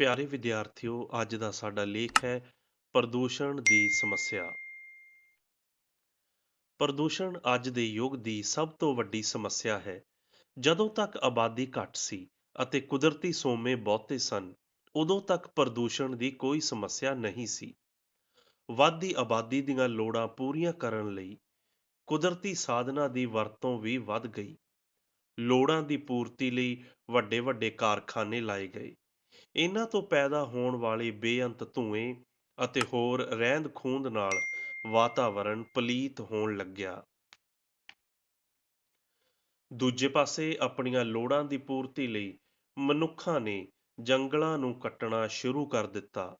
ਪਿਆਰੇ ਵਿਦਿਆਰਥੀਓ, ਅੱਜ ਦਾ ਸਾਡਾ ਲੇਖ ਹੈ ਪ੍ਰਦੂਸ਼ਣ ਦੀ ਸਮੱਸਿਆ। ਪ੍ਰਦੂਸ਼ਣ ਅੱਜ ਦੇ ਯੁੱਗ ਦੀ ਸਭ ਤੋਂ ਵੱਡੀ ਸਮੱਸਿਆ ਹੈ। ਜਦੋਂ ਤੱਕ ਆਬਾਦੀ ਘੱਟ ਸੀ ਅਤੇ ਕੁਦਰਤੀ ਸੋਮੇ ਬਹੁਤੇ ਸਨ, ਉਦੋਂ ਤੱਕ ਪ੍ਰਦੂਸ਼ਣ ਦੀ ਕੋਈ ਸਮੱਸਿਆ ਨਹੀਂ ਸੀ। ਵੱਧਦੀ ਆਬਾਦੀ ਦੀਆਂ ਲੋੜਾਂ ਪੂਰੀਆਂ ਕਰਨ ਲਈ ਕੁਦਰਤੀ ਸਾਧਨਾਂ ਦੀ ਵਰਤੋਂ ਵੀ ਵੱਧ ਗਈ। ਲੋੜਾਂ ਦੀ ਪੂਰਤੀ ਲਈ ਵੱਡੇ ਵੱਡੇ ਕਾਰਖਾਨੇ ਲਾਏ ਗਏ। ਇਹਨਾਂ ਤੋਂ ਪੈਦਾ ਹੋਣ ਵਾਲੇ ਬੇਅੰਤ ਧੂਏ ਅਤੇ ਹੋਰ ਰਹਿੰਦ ਖੂੰਦ ਨਾਲ ਵਾਤਾਵਰਣ ਪਲੀਤ ਹੋਣ ਲੱਗਿਆ। ਦੂਜੇ ਪਾਸੇ ਆਪਣੀਆਂ ਲੋੜਾਂ ਦੀ ਪੂਰਤੀ ਲਈ ਮਨੁੱਖਾਂ ਨੇ ਜੰਗਲਾਂ ਨੂੰ ਕੱਟਣਾ ਸ਼ੁਰੂ ਕਰ ਦਿੱਤਾ।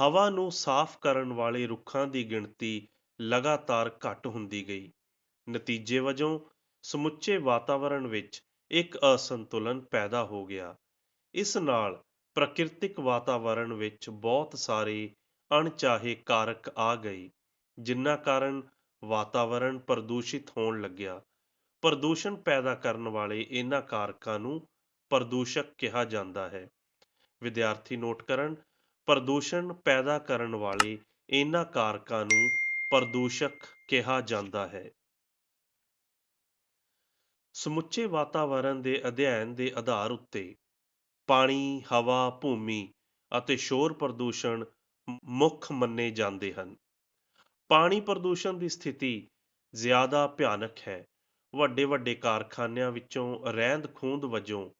ਹਵਾ ਨੂੰ ਸਾਫ਼ ਕਰਨ ਵਾਲੇ ਰੁੱਖਾਂ ਦੀ ਗਿਣਤੀ ਲਗਾਤਾਰ ਘੱਟ ਹੁੰਦੀ ਗਈ। ਨਤੀਜੇ ਵਜੋਂ ਸਮੁੱਚੇ ਵਾਤਾਵਰਣ ਵਿੱਚ ਇੱਕ ਅਸੰਤੁਲਨ ਪੈਦਾ ਹੋ ਗਿਆ। ਇਸ ਨਾਲ ਪ੍ਰਕਿਰਤਿਕ ਵਾਤਾਵਰਣ ਵਿੱਚ ਬਹੁਤ ਸਾਰੇ ਅਣਚਾਹੇ ਕਾਰਕ ਆ ਗਏ ਜਿਨ੍ਹਾਂ ਕਾਰਨ ਵਾਤਾਵਰਣ ਪ੍ਰਦੂਸ਼ਿਤ ਹੋਣ ਲੱਗਿਆ। ਪ੍ਰਦੂਸ਼ਣ ਪੈਦਾ ਕਰਨ ਵਾਲੇ ਇਹਨਾਂ ਕਾਰਕਾਂ ਨੂੰ ਪ੍ਰਦੂਸ਼ਕ ਕਿਹਾ ਜਾਂਦਾ ਹੈ। ਵਿਦਿਆਰਥੀ ਨੋਟ ਕਰਨ, ਪ੍ਰਦੂਸ਼ਣ ਪੈਦਾ ਕਰਨ ਵਾਲੇ ਇਹਨਾਂ ਕਾਰਕਾਂ ਨੂੰ ਪ੍ਰਦੂਸ਼ਕ ਕਿਹਾ ਜਾਂਦਾ ਹੈ। ਸਮੁੱਚੇ ਵਾਤਾਵਰਣ ਦੇ ਅਧਿਐਨ ਦੇ ਆਧਾਰ ਉੱਤੇ ਪਾਣੀ, ਹਵਾ, ਭੂਮੀ ਅਤੇ ਸ਼ੋਰ ਪ੍ਰਦੂਸ਼ਣ ਮੁੱਖ ਮੰਨੇ ਜਾਂਦੇ ਹਨ। ਪਾਣੀ ਪ੍ਰਦੂਸ਼ਣ ਦੀ ਸਥਿਤੀ ਜ਼ਿਆਦਾ ਭਿਆਨਕ ਹੈ। ਵੱਡੇ ਵੱਡੇ ਕਾਰਖਾਨਿਆਂ ਵਿੱਚੋਂ ਰਹਿੰਦ ਖੂੰਹਦ ਵਜੋਂ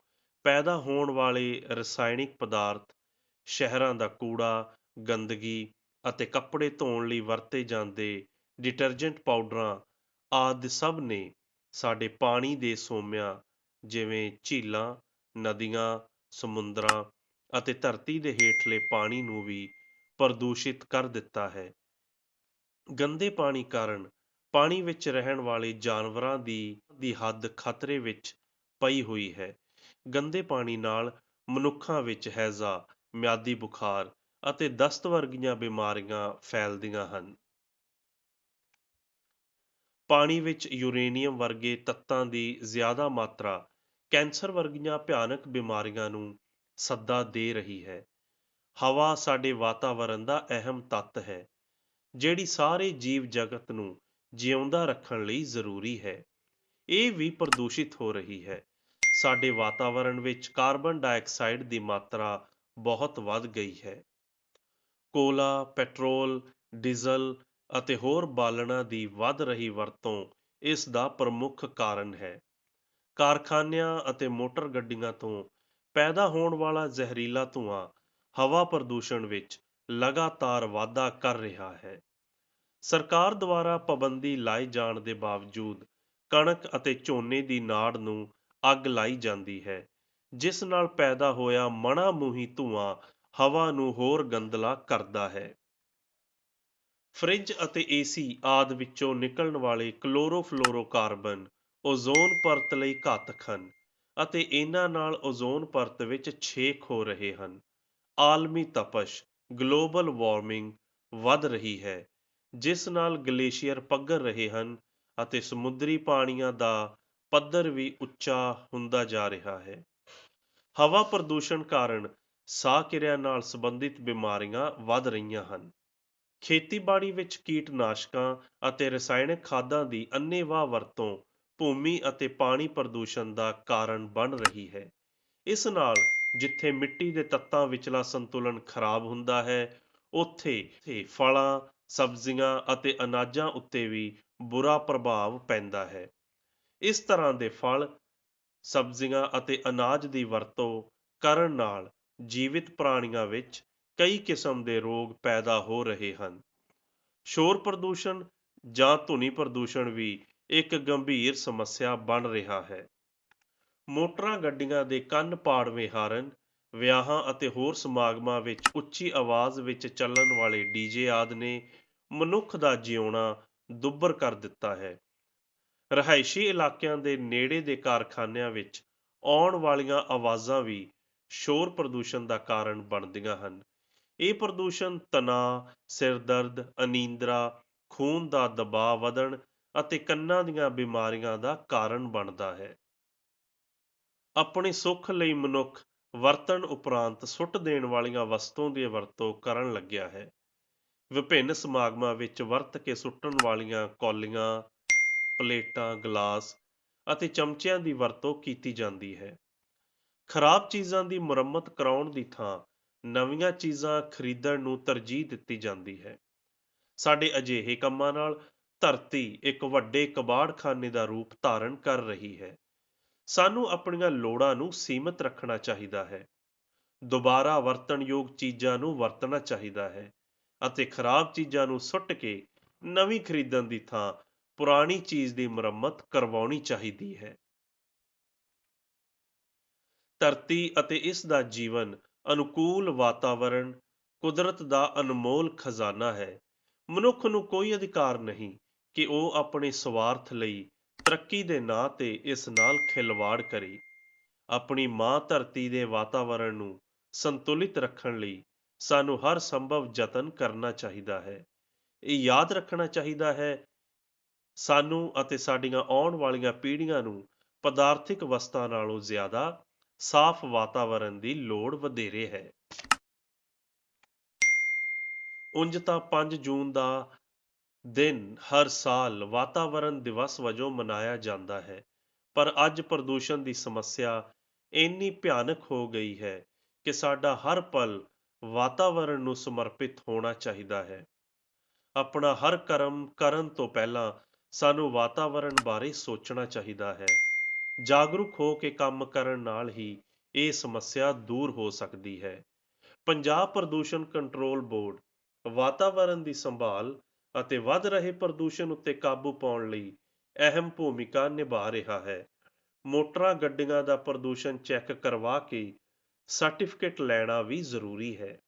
ਪੈਦਾ ਹੋਣ ਵਾਲੇ ਰਸਾਇਣਿਕ ਪਦਾਰਥ, ਸ਼ਹਿਰਾਂ ਦਾ ਕੂੜਾ, ਗੰਦਗੀ ਅਤੇ ਕੱਪੜੇ ਧੋਣ ਲਈ ਵਰਤੇ ਜਾਂਦੇ ਡਿਟਰਜੈਂਟ ਪਾਊਡਰਾਂ ਆਦਿ ਸਭ ਨੇ ਸਾਡੇ ਪਾਣੀ ਦੇ ਸੋਮਿਆਂ, ਜਿਵੇਂ ਝੀਲਾਂ, ਨਦੀਆਂ ਸਮੁੰਦਰਾਂ ਅਤੇ ਧਰਤੀ ਦੇ ਹੇਠਲੇ ਪਾਣੀ ਨੂੰ ਵੀ ਪ੍ਰਦੂਸ਼ਿਤ ਕਰ ਦਿੱਤਾ ਹੈ। ਗੰਦੇ ਪਾਣੀ ਕਾਰਨ ਪਾਣੀ ਵਿੱਚ ਰਹਿਣ ਵਾਲੇ ਜਾਨਵਰਾਂ ਦੀ ਦੀ ਹੱਦ ਖਤਰੇ ਵਿੱਚ ਪਈ ਹੋਈ ਹੈ। ਗੰਦੇ ਪਾਣੀ ਨਾਲ ਮਨੁੱਖਾਂ ਵਿੱਚ ਹੈਜ਼ਾ, ਮਿਆਦੀ ਬੁਖਾਰ ਅਤੇ ਦਸਤ ਵਰਗੀਆਂ ਬਿਮਾਰੀਆਂ ਫੈਲਦੀਆਂ ਹਨ। ਪਾਣੀ ਵਿੱਚ ਯੂਰੇਨੀਅਮ ਵਰਗੇ ਤੱਤਾਂ ਦੀ ਜ਼ਿਆਦਾ ਮਾਤਰਾ ਕੈਂਸਰ ਵਰਗੀਆਂ ਭਿਆਨਕ ਬਿਮਾਰੀਆਂ ਨੂੰ ਸੱਦਾ ਦੇ ਰਹੀ ਹੈ। ਹਵਾ ਸਾਡੇ ਵਾਤਾਵਰਣ ਦਾ ਅਹਿਮ ਤੱਤ ਹੈ, ਜਿਹੜੀ ਸਾਰੇ ਜੀਵ ਜਗਤ ਨੂੰ ਜਿਉਂਦਾ ਰੱਖਣ ਲਈ ਜ਼ਰੂਰੀ ਹੈ। ਇਹ ਵੀ ਪ੍ਰਦੂਸ਼ਿਤ ਹੋ ਰਹੀ ਹੈ। ਸਾਡੇ ਵਾਤਾਵਰਣ ਵਿੱਚ ਕਾਰਬਨ ਡਾਈਆਕਸਾਈਡ ਦੀ ਮਾਤਰਾ ਬਹੁਤ ਵੱਧ ਗਈ ਹੈ। ਕੋਲਾ, ਪੈਟਰੋਲ, ਡੀਜ਼ਲ ਅਤੇ ਹੋਰ ਬਾਲਣਾਂ ਦੀ ਵੱਧ ਰਹੀ ਵਰਤੋਂ ਇਸ ਦਾ ਪ੍ਰਮੁੱਖ ਕਾਰਨ ਹੈ। ਕਾਰਖਾਨਿਆਂ ਅਤੇ ਮੋਟਰ ਗੱਡੀਆਂ ਤੋਂ ਪੈਦਾ ਹੋਣ ਵਾਲਾ ਜ਼ਹਿਰੀਲਾ ਧੂੰਆਂ ਹਵਾ ਪ੍ਰਦੂਸ਼ਣ ਵਿੱਚ ਲਗਾਤਾਰ ਵਾਧਾ ਕਰ ਰਿਹਾ ਹੈ। ਸਰਕਾਰ ਦੁਆਰਾ ਪਾਬੰਦੀ ਲਾਏ ਜਾਣ ਦੇ ਬਾਵਜੂਦ ਕਣਕ ਅਤੇ ਝੋਨੇ ਦੀ ਨਾੜ ਨੂੰ ਅੱਗ ਲਾਈ ਜਾਂਦੀ ਹੈ, ਜਿਸ ਨਾਲ ਪੈਦਾ ਹੋਇਆ ਮਣਾ ਮੂੰਹੀ ਧੂਆਂ ਹਵਾ ਨੂੰ ਹੋਰ ਗੰਦਲਾ ਕਰਦਾ ਹੈ। ਫ੍ਰਿਜ ਅਤੇ ਏਸੀ ਆਦਿ ਵਿੱਚੋਂ ਨਿਕਲਣ ਵਾਲੇ ਕਲੋਰੋਫਲੋਰੋਕਾਰਬਨ ਓਜ਼ੋਨ ਪਰਤ ਲਈ ਘਾਤਕ ਹਨ ਅਤੇ ਇਹਨਾਂ ਨਾਲ ਓਜ਼ੋਨ ਪਰਤ ਵਿੱਚ ਛੇਕ ਹੋ ਰਹੇ ਹਨ। ਆਲਮੀ ਤਪਸ਼, ਗਲੋਬਲ ਵਾਰਮਿੰਗ ਵੱਧ ਰਹੀ ਹੈ, ਜਿਸ ਨਾਲ ਗਲੇਸ਼ੀਅਰ ਪੱਘਰ ਰਹੇ ਹਨ ਅਤੇ ਸਮੁੰਦਰੀ ਪਾਣੀਆਂ ਦਾ ਪੱਧਰ ਵੀ ਉੱਚਾ ਹੁੰਦਾ ਜਾ ਰਿਹਾ ਹੈ। ਹਵਾ ਪ੍ਰਦੂਸ਼ਣ ਕਾਰਨ ਸਾਹ ਕਿਰਿਆ ਨਾਲ ਸੰਬੰਧਿਤ ਬਿਮਾਰੀਆਂ ਵੱਧ ਰਹੀਆਂ ਹਨ। ਖੇਤੀਬਾੜੀ ਵਿੱਚ ਕੀਟਨਾਸ਼ਕਾਂ ਅਤੇ ਰਸਾਇਣਿਕ ਖਾਦਾਂ ਦੀ ਅੰਨ੍ਹੇਵਾਹ ਵਰਤੋਂ ਭੂਮੀ ਅਤੇ ਪਾਣੀ ਪ੍ਰਦੂਸ਼ਣ ਦਾ ਕਾਰਨ ਬਣ ਰਹੀ ਹੈ। ਇਸ ਨਾਲ ਜਿੱਥੇ ਮਿੱਟੀ ਦੇ ਤੱਤਾਂ ਵਿਚਲਾ ਸੰਤੁਲਨ ਖਰਾਬ ਹੁੰਦਾ ਹੈ, ਉੱਥੇ ਫਲਾਂ, ਸਬਜ਼ੀਆਂ ਅਤੇ ਅਨਾਜਾਂ ਉੱਤੇ ਵੀ ਬੁਰਾ ਪ੍ਰਭਾਵ ਪੈਂਦਾ ਹੈ। ਇਸ ਤਰ੍ਹਾਂ ਦੇ ਫਲ, ਸਬਜ਼ੀਆਂ ਅਤੇ ਅਨਾਜ ਦੀ ਵਰਤੋਂ ਕਰਨ ਨਾਲ ਜੀਵਿਤ ਪ੍ਰਾਣੀਆਂ ਵਿੱਚ ਕਈ ਕਿਸਮ ਦੇ ਰੋਗ ਪੈਦਾ ਹੋ ਰਹੇ ਹਨ। ਸ਼ੋਰ ਪ੍ਰਦੂਸ਼ਣ ਜਾਂ ਧੁਨੀ ਪ੍ਰਦੂਸ਼ਣ ਵੀ ਇੱਕ ਗੰਭੀਰ ਸਮੱਸਿਆ ਬਣ ਰਿਹਾ ਹੈ। ਮੋਟਰਾਂ ਗੱਡੀਆਂ ਦੇ ਕੰਨ ਪਾੜਵੇਂ ਹਾਰਨ, ਵਿਆਹਾਂ ਅਤੇ ਹੋਰ ਸਮਾਗਮਾਂ ਵਿੱਚ ਉੱਚੀ ਆਵਾਜ਼ ਵਿੱਚ ਚੱਲਣ ਵਾਲੇ ਡੀਜੇ ਆਦਿ ਨੇ ਮਨੁੱਖ ਦਾ ਜਿਉਣਾ ਦੁੱਭਰ ਕਰ ਦਿੱਤਾ ਹੈ। ਰਹਾਇਸ਼ੀ ਇਲਾਕਿਆਂ ਦੇ ਨੇੜੇ ਦੇ ਕਾਰਖਾਨਿਆਂ ਵਿੱਚ ਆਉਣ ਵਾਲੀਆਂ ਆਵਾਜ਼ਾਂ ਵੀ ਸ਼ੋਰ ਪ੍ਰਦੂਸ਼ਣ ਦਾ ਕਾਰਨ ਬਣਦੀਆਂ ਹਨ। ਇਹ ਪ੍ਰਦੂਸ਼ਣ ਤਣਾਅ ਸਿਰ ਦਰਦ ਅਨੀਂਦਰਾ, ਖੂਨ ਦਾ ਦਬਾਅ ਵਧਣ ਅਤੇ ਕੰਨਾਂ ਦੀਆਂ ਬਿਮਾਰੀਆਂ ਦਾ ਕਾਰਨ ਬਣਦਾ ਹੈ। ਆਪਣੇ ਸੁੱਖ ਲਈ ਮਨੁੱਖ ਵਰਤਣ ਉਪਰੰਤ ਸੁੱਟ ਦੇਣ ਵਾਲੀਆਂ ਵਸਤੂਆਂ ਦੀ ਵਰਤੋਂ ਕਰਨ ਲੱਗਿਆ ਹੈ। ਵਿਭਿੰਨ ਸਮਾਗਮਾਂ ਵਿੱਚ ਵਰਤ ਕੇ ਸੁੱਟਣ ਵਾਲੀਆਂ ਕੌਲੀਆਂ, ਪਲੇਟਾਂ, ਗਲਾਸ ਅਤੇ ਚਮਚਿਆਂ ਦੀ ਵਰਤੋਂ ਕੀਤੀ ਜਾਂਦੀ ਹੈ। ਖਰਾਬ ਚੀਜ਼ਾਂ ਦੀ ਮੁਰੰਮਤ ਕਰਾਉਣ ਦੀ ਥਾਂ ਨਵੀਆਂ ਚੀਜ਼ਾਂ ਖਰੀਦਣ ਨੂੰ ਤਰਜੀਹ ਦਿੱਤੀ ਜਾਂਦੀ ਹੈ। ਸਾਡੇ ਅਜਿਹੇ ਕੰਮਾਂ ਨਾਲ ਧਰਤੀ ਇੱਕ ਵੱਡੇ ਕਬਾੜਖਾਨੇ ਦਾ ਰੂਪ ਧਾਰਨ ਕਰ ਰਹੀ ਹੈ। ਸਾਨੂੰ ਆਪਣੀਆਂ ਲੋੜਾਂ ਨੂੰ ਸੀਮਿਤ ਰੱਖਣਾ ਚਾਹੀਦਾ ਹੈ। ਦੁਬਾਰਾ ਵਰਤਣਯੋਗ ਚੀਜ਼ਾਂ ਨੂੰ ਵਰਤਣਾ ਚਾਹੀਦਾ ਹੈ ਅਤੇ ਖਰਾਬ ਚੀਜ਼ਾਂ ਨੂੰ ਸੁੱਟ ਕੇ ਨਵੀਂ ਖਰੀਦਣ ਦੀ ਥਾਂ ਪੁਰਾਣੀ ਚੀਜ਼ ਦੀ ਮੁਰੰਮਤ ਕਰਵਾਉਣੀ ਚਾਹੀਦੀ ਹੈ। ਧਰਤੀ ਅਤੇ ਇਸ ਦਾ ਜੀਵਨ ਅਨੁਕੂਲ ਵਾਤਾਵਰਣ, ਕੁਦਰਤ ਦਾ ਅਨਮੋਲ ਖਜ਼ਾਨਾ ਹੈ। ਮਨੁੱਖ ਨੂੰ ਕੋਈ ਅਧਿਕਾਰ ਨਹੀਂ। ਕਿ ਉਹ ਆਪਣੇ ਸਵਾਰਥ ਲਈ ਤਰੱਕੀ ਦੇ ਨਾਂ ਤੇ ਇਸ ਨਾਲ ਖਿਲਵਾੜ ਕਰੇ। ਆਪਣੀ ਮਾਂ ਧਰਤੀ ਦੇ ਵਾਤਾਵਰਣ ਨੂੰ ਸੰਤੁਲਿਤ ਰੱਖਣ ਲਈ ਸਾਨੂੰ ਹਰ ਸੰਭਵ ਯਤਨ ਕਰਨਾ ਚਾਹੀਦਾ ਹੈ। ਇਹ ਯਾਦ ਰੱਖਣਾ ਚਾਹੀਦਾ ਹੈ, ਸਾਨੂੰ ਅਤੇ ਸਾਡੀਆਂ ਆਉਣ ਵਾਲੀਆਂ ਪੀੜ੍ਹੀਆਂ ਨੂੰ ਪਦਾਰਥਿਕ ਵਸਤਾਂ ਨਾਲੋਂ ਜ਼ਿਆਦਾ ਸਾਫ਼ ਵਾਤਾਵਰਣ ਦੀ ਲੋੜ ਵਧੇਰੇ ਹੈ। ਉਂਝ ਤਾਂ 5 ਜੂਨ ਦਾ ਦਿਨ ਹਰ ਸਾਲ ਵਾਤਾਵਰਣ ਦਿਵਸ ਵਜੋਂ ਮਨਾਇਆ ਜਾਂਦਾ ਹੈ। ਪਰ ਅੱਜ ਪ੍ਰਦੂਸ਼ਣ ਦੀ ਸਮੱਸਿਆ ਇੰਨੀ ਭਿਆਨਕ ਹੋ ਗਈ ਹੈ ਕਿ ਸਾਡਾ ਹਰ ਪਲ ਵਾਤਾਵਰਣ ਨੂੰ ਸਮਰਪਿਤ ਹੋਣਾ ਚਾਹੀਦਾ ਹੈ। ਆਪਣਾ ਹਰ ਕਰਮ ਕਰਨ ਤੋਂ ਪਹਿਲਾਂ ਸਾਨੂੰ ਵਾਤਾਵਰਣ ਬਾਰੇ ਸੋਚਣਾ ਚਾਹੀਦਾ ਹੈ। ਜਾਗਰੂਕ ਹੋ ਕੇ ਕੰਮ ਕਰਨ ਨਾਲ ਹੀ ਇਹ ਸਮੱਸਿਆ ਦੂਰ ਹੋ ਸਕਦੀ ਹੈ। ਪੰਜਾਬ ਪ੍ਰਦੂਸ਼ਣ ਕੰਟਰੋਲ ਬੋਰਡ ਵਾਤਾਵਰਣ ਦੀ ਸੰਭਾਲ ਅਤੇ ਵੱਧ ਰਹੇ ਪ੍ਰਦੂਸ਼ਣ ਉੱਤੇ ਕਾਬੂ ਪਾਉਣ ਲਈ ਅਹਿਮ ਭੂਮਿਕਾ ਨਿਭਾ ਰਿਹਾ ਹੈ। ਮੋਟਰਾਂ ਗੱਡੀਆਂ ਦਾ ਪ੍ਰਦੂਸ਼ਣ ਚੈੱਕ ਕਰਵਾ ਕੇ ਸਰਟੀਫਿਕੇਟ ਲੈਣਾ ਵੀ ਜ਼ਰੂਰੀ ਹੈ।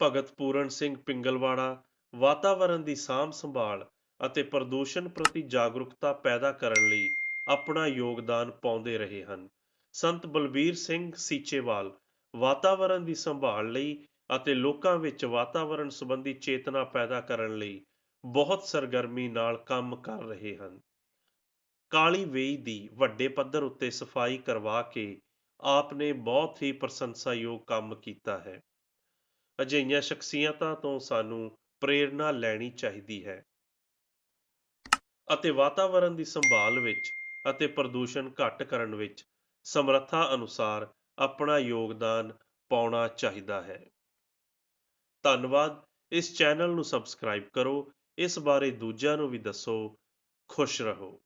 ਭਗਤ ਪੂਰਨ ਸਿੰਘ ਪਿੰਗਲਵਾੜਾ ਵਾਤਾਵਰਣ ਦੀ ਸਾਂਭ ਸੰਭਾਲ ਅਤੇ ਪ੍ਰਦੂਸ਼ਣ ਪ੍ਰਤੀ ਜਾਗਰੂਕਤਾ ਪੈਦਾ ਕਰਨ ਲਈ ਆਪਣਾ ਯੋਗਦਾਨ ਪਾਉਂਦੇ ਰਹੇ ਹਨ। ਸੰਤ ਬਲਬੀਰ ਸਿੰਘ ਸੀਚੇਵਾਲ ਵਾਤਾਵਰਣ ਦੀ ਸੰਭਾਲ ਲਈ ਅਤੇ ਲੋਕਾਂ ਵਿੱਚ ਵਾਤਾਵਰਣ ਸੰਬੰਧੀ ਚੇਤਨਾ ਪੈਦਾ ਕਰਨ ਲਈ ਬਹੁਤ ਸਰਗਰਮੀ ਨਾਲ ਕੰਮ ਕਰ ਰਹੇ ਹਨ। ਕਾਲੀ ਵੇਈ ਦੀ ਵੱਡੇ ਪੱਧਰ ਉੱਤੇ ਸਫ਼ਾਈ ਕਰਵਾ ਕੇ ਆਪ ਨੇ ਬਹੁਤ ਹੀ ਪ੍ਰਸ਼ੰਸਾਯੋਗ ਕੰਮ ਕੀਤਾ ਹੈ। ਅਜਿਹੀਆਂ ਸ਼ਖਸੀਅਤਾਂ ਤੋਂ ਸਾਨੂੰ ਪ੍ਰੇਰਣਾ ਲੈਣੀ ਚਾਹੀਦੀ ਹੈ। ਅਤੇ ਵਾਤਾਵਰਣ ਦੀ ਸੰਭਾਲ ਵਿੱਚ ਅਤੇ ਪ੍ਰਦੂਸ਼ਣ ਘੱਟ ਕਰਨ ਵਿੱਚ ਸਮਰੱਥਾ ਅਨੁਸਾਰ ਆਪਣਾ ਯੋਗਦਾਨ ਪਾਉਣਾ ਚਾਹੀਦਾ ਹੈ। ਧੰਨਵਾਦ। ਇਸ ਚੈਨਲ ਨੂੰ ਸਬਸਕ੍ਰਾਈਬ ਕਰੋ। ਇਸ ਬਾਰੇ ਦੂਜਿਆਂ ਨੂੰ ਵੀ ਦੱਸੋ। ਖੁਸ਼ ਰਹੋ।